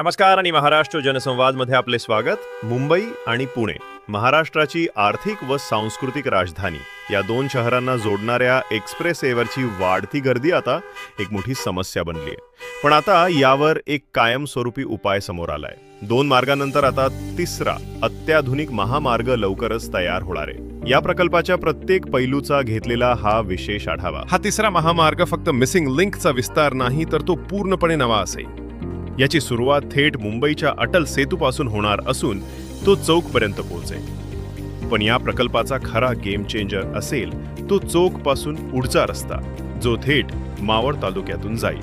नमस्कार आणि महाराष्ट्र जनसंवादमध्ये आपले स्वागत. मुंबई आणि पुणे महाराष्ट्राची आर्थिक व सांस्कृतिक राजधानी. या दोन शहरांना जोडणाऱ्या एक्सप्रेस एवरची वाढती गर्दी आता एक मोठी समस्या बनली आहे पण आता यावर एक कायमस्वरूपी उपाय समोर आलाय. दोन मार्गानंतर आता तिसरा अत्याधुनिक महामार्ग लवकरच तयार होणार आहे. या प्रकल्पाच्या प्रत्येक पैलूचा घेतलेला हा विशेष आढावा. हा तिसरा महामार्ग फक्त मिसिंग लिंकचा विस्तार नाही तर तो पूर्णपणे नवा असेल. याची सुरुवात थेट मुंबईच्या अटल सेतूपासून होणार असून तो चौकपर्यंत पोहोचेल. पण या प्रकल्पाचा खरा गेम चेंजर असेल तो चौकपासून पुढचा रस्ता जो थेट मावळ तालुक्यातून जाईल.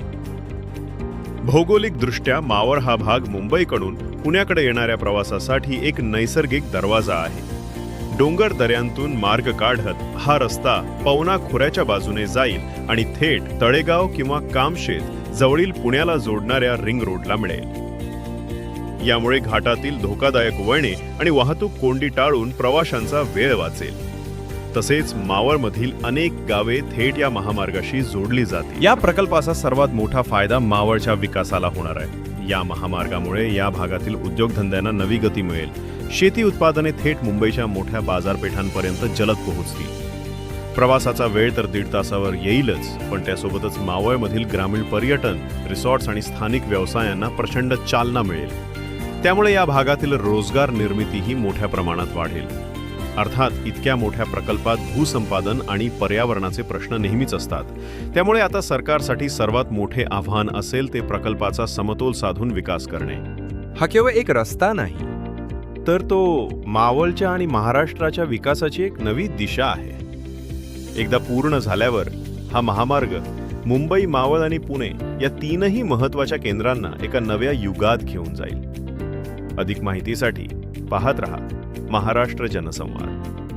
भौगोलिकदृष्ट्या मावळ हा भाग मुंबईकडून पुण्याकडे येणाऱ्या प्रवासासाठी एक नैसर्गिक दरवाजा आहे. डोंगर दऱ्यांतून मार्ग काढत हा रस्ता पवना खोऱ्याच्या बाजूने जाईल आणि थेट तळेगाव किंवा कामशेत जवळील पुण्याला जोडणाऱ्या रिंग रोडला मिळेल. यामुळे घाटातील धोकादायक वळणे आणि वाहतूक कोंडी टाळून प्रवाशांचा वेळ वाचेल. तसेच मावळमधील अनेक गावे थेट या महामार्गाशी जोडली जातील. या प्रकल्पाचा सर्वात मोठा फायदा मावळच्या विकासाला होणार आहे. या महामार्गामुळे या भागातील उद्योगधंद्यांना नवी गती मिळेल. शेती उत्पादने थेट मुंबईच्या मोठ्या बाजारपेठांपर्यंत जलद पोहोचतील. प्रवासाचा वेळ तर दीड तासावर येईलच पण त्यासोबतच मावळमधील ग्रामीण पर्यटन रिसॉर्ट्स आणि स्थानिक व्यवसायांना प्रचंड चालना मिळेल. त्यामुळे या भागातील रोजगार निर्मितीही मोठ्या प्रमाणात वाढेल. अर्थात इतक्या मोठ्या प्रकल्पात भूसंपादन आणि पर्यावरणाचे प्रश्न नेहमीच असतात. त्यामुळे आता सरकारसाठी सर्वात मोठे आव्हान असेल ते प्रकल्पाचा समतोल साधून विकास करणे. हा केवळ एक रस्ता नाही तर तो मावळच्या आणि महाराष्ट्राच्या विकासाची एक नवी दिशा आहे. एकदा पूर्ण झाल्यावर हा महामार्ग मुंबई मावळ आणि पुणे या तीनही महत्त्वाच्या केंद्रांना एका नव्या युगात घेऊन जाईल. अधिक माहितीसाठी पाहत रहा महाराष्ट्र जनसंवाद.